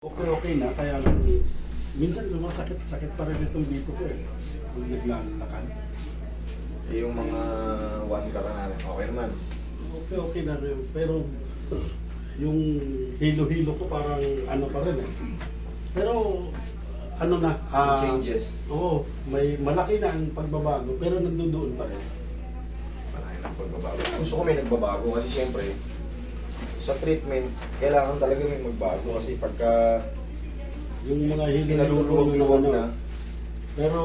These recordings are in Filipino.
Okay, okay na. Kaya lang, minsan lumasakit, sakit pa rin itong dito ko eh. Kung naglalakad. Eh, yung mga one ka na natin, okay naman. Okay, okay na rin. Pero yung hilo-hilo ko parang ano pa rin eh. Pero ano na, ah, changes. Oo, may malaki na ang pagbabago pero nandoon pa rin. Malaki ng pagbabago. Gusto ko may nagbabago kasi siyempre, sa treatment, kailangan talaga may magbago kasi pagka Yung mga hilo-hilo ko pinaluluwag-luwag ano. na. Pero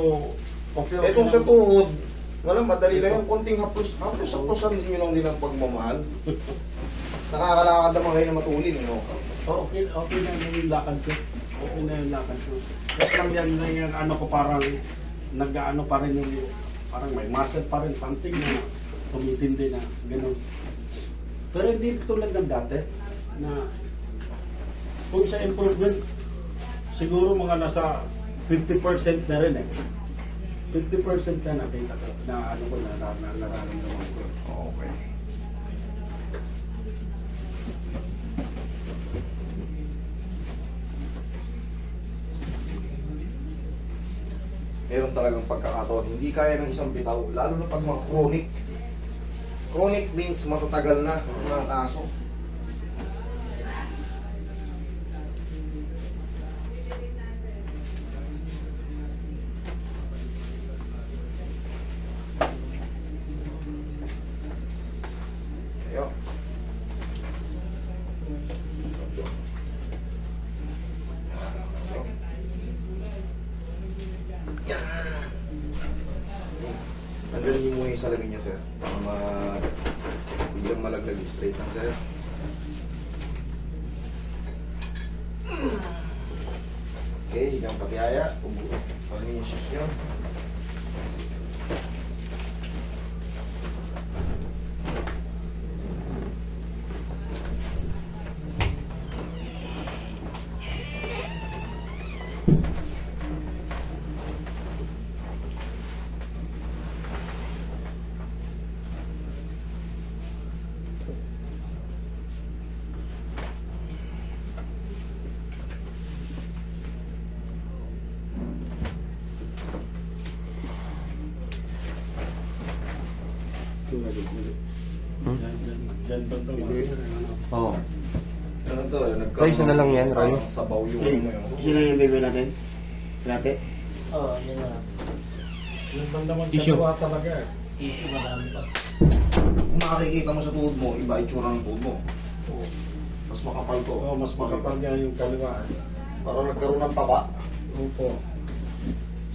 okay, okay. Etong sa na. tuhod, walang madali lang yung konting haplos, haplos-haplosan din yun lang din ang pagmamahal. Nakakalakad naman kayo na matulin, no? Oh, okay, okay na yung lakad ko. Okay na yung lakad ko. Kaya lang yan na yung ano ko parang nag-ano pa rin yung parang may muscle pa rin something na tumitindi na ganun. Pero hindi tulad ng dati na kung sa improvement siguro mga nasa 50% na rin eh. 50% na nakita ko na ano ko na, na, na nararamdaman ko. Okay. Meron talagang pagkakataon, hindi kaya ng isang bitaw, lalo na pag mga chronic. Chronic means matatagal na ang mga kaso. Ayo. Tanggalin niyo muna yung salamin niya, sir. Para ma... Straight lang, sir. Okay, higang patiyaya. Ubo. Parin yung shoes niyo. Hmm? Diyan, master, ano. Oo. Ano to? Roy, isa na lang yan, Roy. Parang Sabaw yung Okay. ano mo yun. Sino yung bibili natin? Latte? Oo, yun na lang. Yung banda Tissue. magkalawa talaga eh. Issue madami pa. Kung makikita mo sa tuhod mo, iba itsura ng tuhod mo. Mas makapal to. Oo, mas makapal nga yung kaliwa. eh. Parang nagkaroon ng taba. Opo.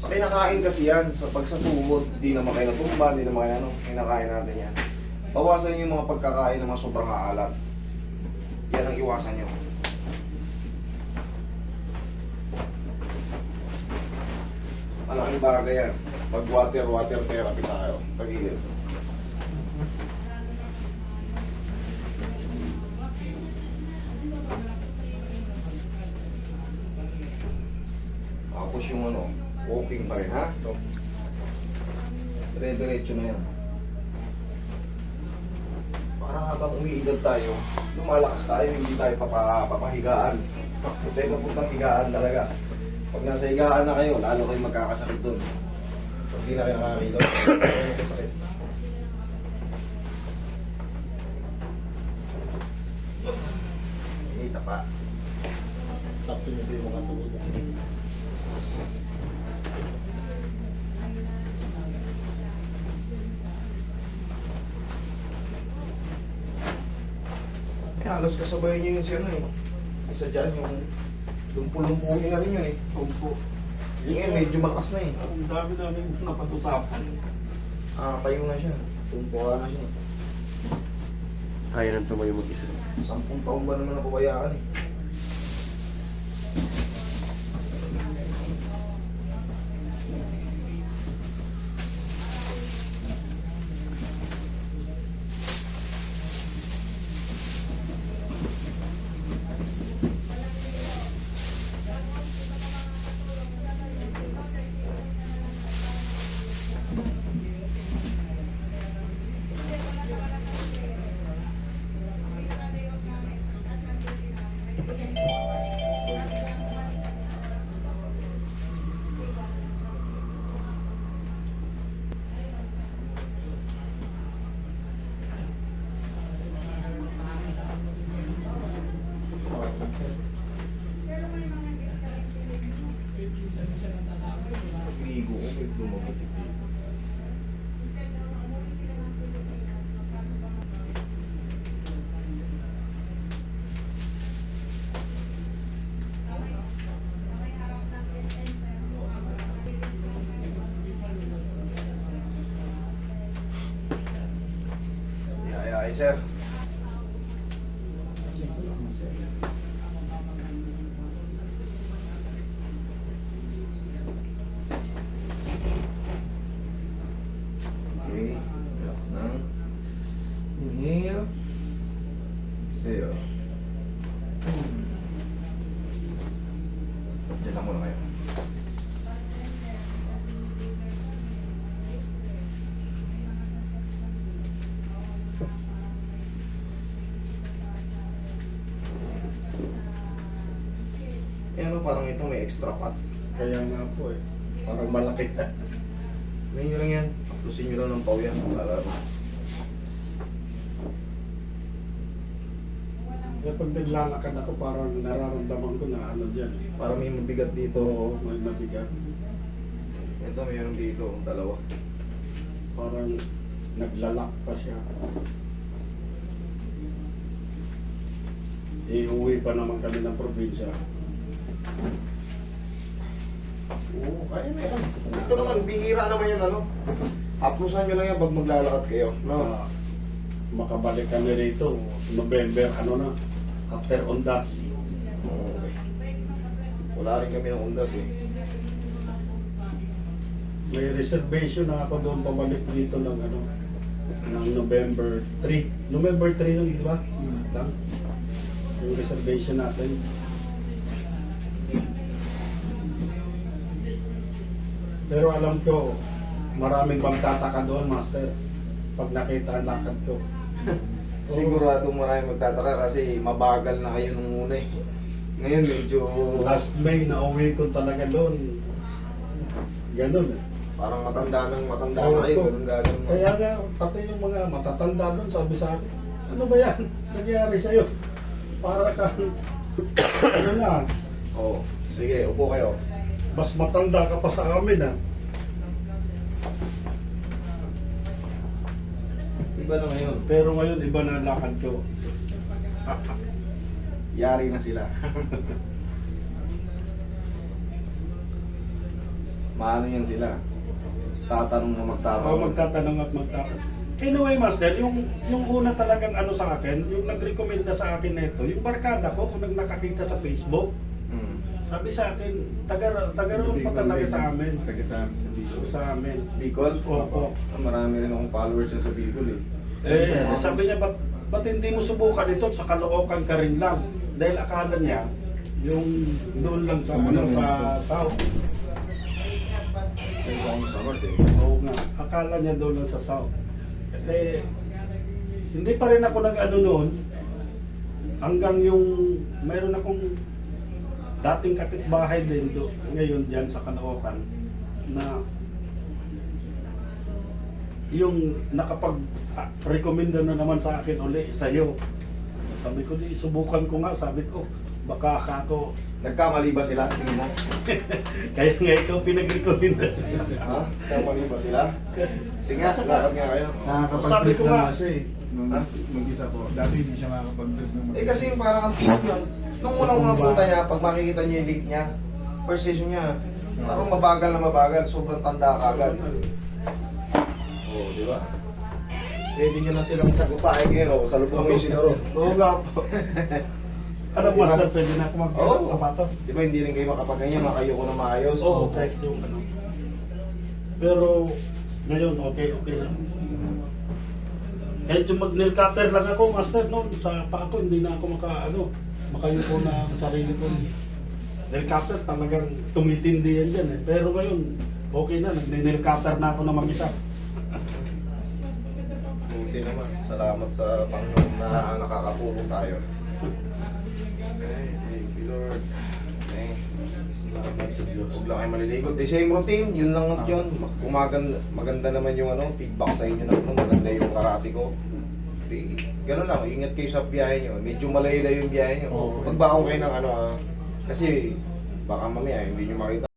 Sa kinakain kasi yan, sa pag sa tuhod, di naman kayo natumba, di naman kayo ano, kinakain natin yan. Bawasan yung mga pagkakain ng mga sobrang aalat. Yan ang iwasan niyo. Malaking bagay yan. Mag water, water therapy tayo. Tagilid. Tapos yung ano, walking pa rin ha? Dire-diretso na yan. Para habang umiidad tayo, lumalakas tayo, hindi tayo papa, papahigaan. Hindi papuntang higaan talaga. Pag nasa higaan na kayo, lalo kayo magkakasakit doon. Pag hindi na kayo nakakilot, kayo magkasakit. Hinita pa. Tapos yung yung mga sagot. Eh, halos kasabay niyo yun si ano eh. Isa dyan yung lumpul-lumpulin na rin yun eh. Opo. Ngayon, medyo malakas na eh. Ang dami namin napag-usapan. Ah, tayo na siya. Tumpuha na siya. Kaya nang tumayo mag-isa. Sampung taon ba naman napabayaan eh. Ay, sir. Okay, relax na. Inhale. Exhale. Diyan lang muna kayo. Eh ano, parang ito may extra fat. Kaya nga po eh. Parang malaki na. Ngayon nyo lang yan. Plusin nyo lang ng pau yan. Para Eh, pag naglalakad ako, parang nararamdaman ko na ano dyan. eh. para may mabigat dito. Oo, may mabigat. Ito, mayroon dito. Dalawa. Parang naglalak pa siya. Iuwi pa naman kami ng probinsya. Oo, kaya na yan. Ito naman, bihira naman yan, ano. Haplusan nyo lang yan pag maglalakad kayo. No? Na makabalik kami rito, November, ano na, after Ondas. Oo, okay. Wala rin kami ng undas eh. May reservation na ako doon pabalik dito ng ano, ng November 3. November 3 yun, di ba? Lang. Yung reservation natin. Pero alam ko, maraming magtataka doon, Master. Pag nakita ang lakad ko. Sigurado marami magtataka kasi mabagal na kayo nung una eh. Ngayon medyo Last May, nauwi ko talaga doon. Ganun eh. parang matanda nang matanda na kayo. Ganun gagawin mo. Kaya nga, pati yung mga matatanda doon, sabi sa akin, ano ba yan? Nangyari sa'yo? Para ka, ano na, Oo. Sige, upo kayo. Mas matanda ka pa sa amin ah. Iba na ngayon. Pero ngayon, iba na lakad ko. Yari na sila. Maano yan sila? Tatanong na magtatanong. magtatanong at magtatanong. Anyway, Master, yung, yung una talagang ano sa akin, yung nagrekomenda sa akin nito, yung barkada ko, kung nag nakakita sa Facebook. Sabi sa akin, taga, taga roon pa talaga sa amin. Taga sa amin. Sa Bicol. Sa amin. Bicol? Opo. Ah, Marami rin akong followers sa Bicol eh. Eh, sabi niya, ba't, ba't hindi mo subukan ito sa Caloocan ka rin lang? Dahil akala niya, yung doon lang sa, ano, sa South. North eh. Oo nga, akala niya doon lang sa South. Eh, hindi pa rin ako nag-ano noon, hanggang yung, mayroon akong dating kapitbahay din do, ngayon dyan sa Caloocan, na yung nakapag-recommenda na naman sa akin uli sa'yo. Sabi ko, di, subukan ko nga. Sabi ko, baka ako, Nagkamali ba sila? Tingin mo? kaya nga ikaw pinag-recommenda. Ha? Nagkamali ba sila? Sige lakad nga kayo. Sabi ko nga. Nung mag-isa po. Dati hindi siya makakapag-trip ng Eh kasi yung parang ang tip yun. Nung unang-unang punta niya, pag makikita niyo yung leak niya, first session niya, parang mabagal na mabagal, sobrang tanda ka agad. Oo, oh, di ba? Pwede nyo na silang sagupain ngayon, oh, sa lubong yung sinuro. Oo nga po. Ano master, pwede na ako mag Oo. sapatos? Di ba hindi rin kayo makapagganyan, makayo ko na maayos. Oo, correct yung ano. Pero ngayon, okay, okay lang. Kahit yung mag-nail cutter lang ako, master, no, sa pa ako, hindi na ako maka, ano, makayuko na ang sarili ko. Nail cutter talagang tumitindi yan dyan eh. Pero ngayon, okay na, nag-nail cutter na ako na mag-isa. Buti naman. Salamat sa Panginoon na nakakatulong tayo. Okay, thank you Lord. Okay. Salamat sa Diyos. Huwag lang kayo maliligo. The same routine, yun lang at yun. Kumaganda, maganda naman yung ano, feedback sa inyo na ano, maganda yung karate ko. Di, ganun lang, ingat kayo sa biyahe nyo. Medyo malayo-layo yung biyahe nyo. Oo. Magbaon kayo ng ano ah. Kasi baka mamaya hindi nyo makita